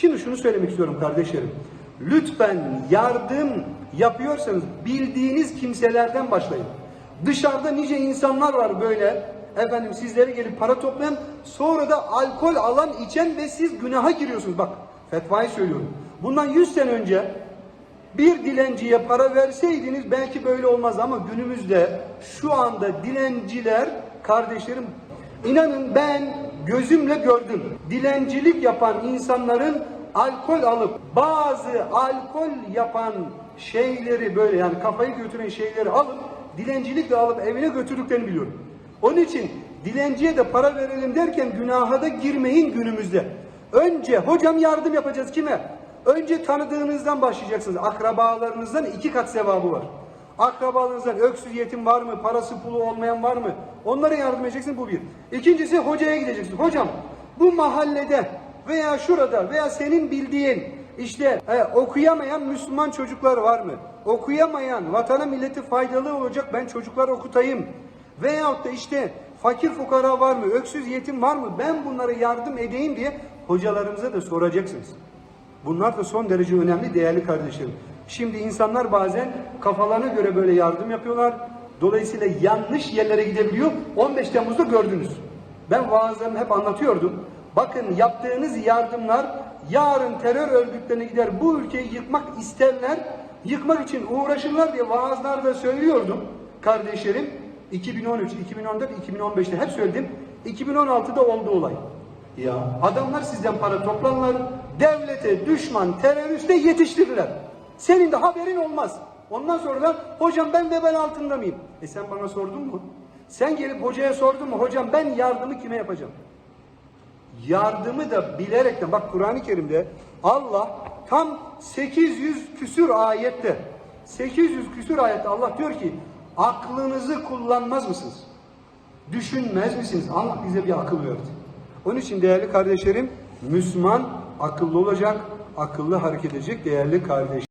Şimdi şunu söylemek istiyorum kardeşlerim. Lütfen yardım yapıyorsanız bildiğiniz kimselerden başlayın. Dışarıda nice insanlar var böyle. Efendim sizlere gelip para toplayan sonra da alkol alan içen ve siz günaha giriyorsunuz. Bak fetvayı söylüyorum. Bundan 100 sene önce bir dilenciye para verseydiniz belki böyle olmaz ama günümüzde şu anda dilenciler kardeşlerim inanın ben gözümle gördüm. Dilencilik yapan insanların alkol alıp bazı alkol yapan şeyleri böyle yani kafayı götüren şeyleri alıp dilencilikle alıp evine götürdüklerini biliyorum. Onun için dilenciye de para verelim derken günaha da girmeyin günümüzde. Önce hocam yardım yapacağız kime? Önce tanıdığınızdan başlayacaksınız. Akrabalarınızdan iki kat sevabı var. Akrabalarınızdan öksüz yetim var mı? Parası pulu olmayan var mı? Onlara yardım edeceksin bu bir. İkincisi hocaya gideceksin. Hocam bu mahallede veya şurada veya senin bildiğin işte e, okuyamayan Müslüman çocuklar var mı? Okuyamayan, vatana milleti faydalı olacak ben çocuklar okutayım. Veyahut da işte fakir fukara var mı? Öksüz yetim var mı? Ben bunlara yardım edeyim diye hocalarımıza da soracaksınız. Bunlar da son derece önemli değerli kardeşlerim. Şimdi insanlar bazen kafalarına göre böyle yardım yapıyorlar. Dolayısıyla yanlış yerlere gidebiliyor. 15 Temmuz'da gördünüz. Ben vaazlarımı hep anlatıyordum. Bakın yaptığınız yardımlar yarın terör örgütlerine gider bu ülkeyi yıkmak isterler. Yıkmak için uğraşırlar diye vaazlarda söylüyordum kardeşlerim. 2013, 2014, 2015'te hep söyledim. 2016'da oldu olay. Ya adamlar sizden para toplarlar, devlete düşman, teröriste yetiştirirler. Senin de haberin olmaz. Ondan sonra da hocam ben vebal altında mıyım? E sen bana sordun mu? Sen gelip hocaya sordun mu? Hocam ben yardımı kime yapacağım? Yardımı da bilerekten bak Kur'an-ı Kerim'de Allah tam 800 küsür ayette 800 küsür ayette Allah diyor ki aklınızı kullanmaz mısınız? Düşünmez misiniz? Allah bize bir akıl verdi. Onun için değerli kardeşlerim Müslüman akıllı olacak, akıllı hareket edecek değerli kardeş.